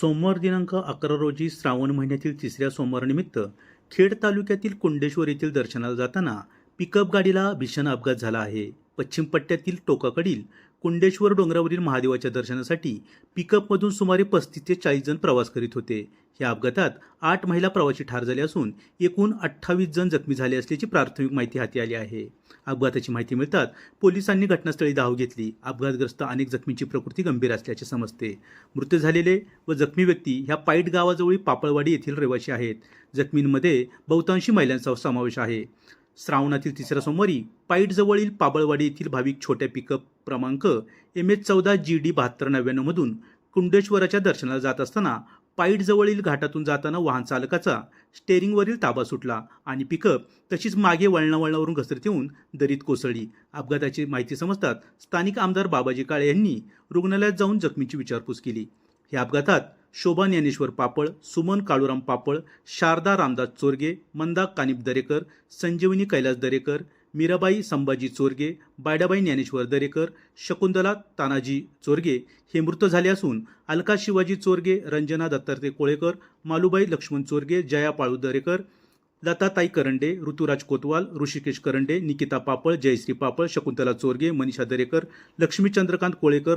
सोमवार दिनांक अकरा रोजी श्रावण महिन्यातील तिसऱ्या सोमवारनिमित्त खेड तालुक्यातील कुंडेश्वर येथील दर्शनाला जाताना पिकअप गाडीला भीषण अपघात झाला आहे. पश्चिम पट्ट्यातील टोकाकडील कुंडेश्वर डोंगरावरील महादेवाच्या दर्शनासाठी पिकअपमधून सुमारे पस्तीस ते चाळीस जण प्रवास करीत होते. या अपघातात आठ महिला प्रवासी ठार झाले असून एकूण अठ्ठावीस जण जखमी झाले असल्याची प्राथमिक माहिती हाती आली आहे. अपघाताची माहिती मिळतात पोलिसांनी घटनास्थळी धाव घेतली. अपघातग्रस्त अनेक जखमींची प्रकृती गंभीर असल्याचे समजते. मृत झालेले व जखमी व्यक्ती ह्या पाईट गावाजवळील पापळवाडी येथील रहिवासी आहेत. जखमींमध्ये बहुतांशी महिलांचा समावेश आहे. श्रावणातील तिसऱ्या सोमवारी पाईटजवळील पाबळवाडी येथील भाविक छोट्या पिकअप क्रमांक एम एच चौदा जी डी बहात्तर नव्याण्णवमधून कुंडेश्वराच्या दर्शनाला जात असताना पाईटजवळील घाटातून जाताना वाहन चालकाचा स्टेअरिंगवरील ताबा सुटला आणि पिकअप तशीच मागे वळणावळणावरून घसरत येऊन दरीत कोसळली. अपघाताची माहिती समजतात स्थानिक आमदार बाबाजी काळे यांनी रुग्णालयात जाऊन जखमीची विचारपूस केली. या अपघातात शोभा ज्ञानेश्वर पापळ सुमन काळूराम पापळ शारदा रामदास चोरगे मंदा कानिप दरेकर संजीवनी कैलास दरेकर मीराबाई संभाजी चोरगे बायडाबाई ज्ञानेश्वर दरेकर शकुंतला तानाजी चोरगे हे मृत झाले असून अलका शिवाजी चोरगे रंजना दत्तात्रय कोळेकर मालुबाई लक्ष्मण चोरगे जया पाळू दरेकर लताताई करंडे ऋतुराज कोतवाल ऋषिकेश करंडे निकिता पापळ जयश्री पापळ शकुंतला चोरगे मनीषा दरेकर लक्ष्मी चंद्रकांत कोळेकर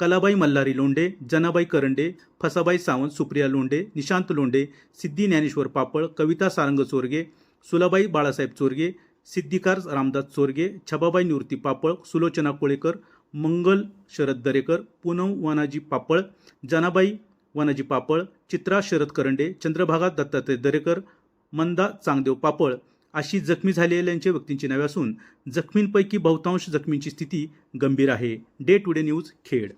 कलाबाई मल्हारी लोंढे जनाबाई करंडे फसाबाई सावंत सुप्रिया लोंढे निशांत लोंढे सिद्धी ज्ञानेश्वर पापळ कविता सारंग चोरगे सुलाबाई बाळासाहेब चोरगे सिद्धिकार रामदास चोरगे छबाबाई निवृत्ती पापळ सुलोचना कोळेकर मंगल शरद दरेकर पूनम वनाजी पापळ जनाबाई वनाजी पापळ चित्रा शरद करंडे चंद्रभागा दत्तात्रय दरेकर मंदा चांगदेव पापळ अशी जखमी झालेल्यांच्या व्यक्तींची नावे असून जखमींपैकी बहुतांश जखमींची स्थिती गंभीर आहे. Day to day news Khed.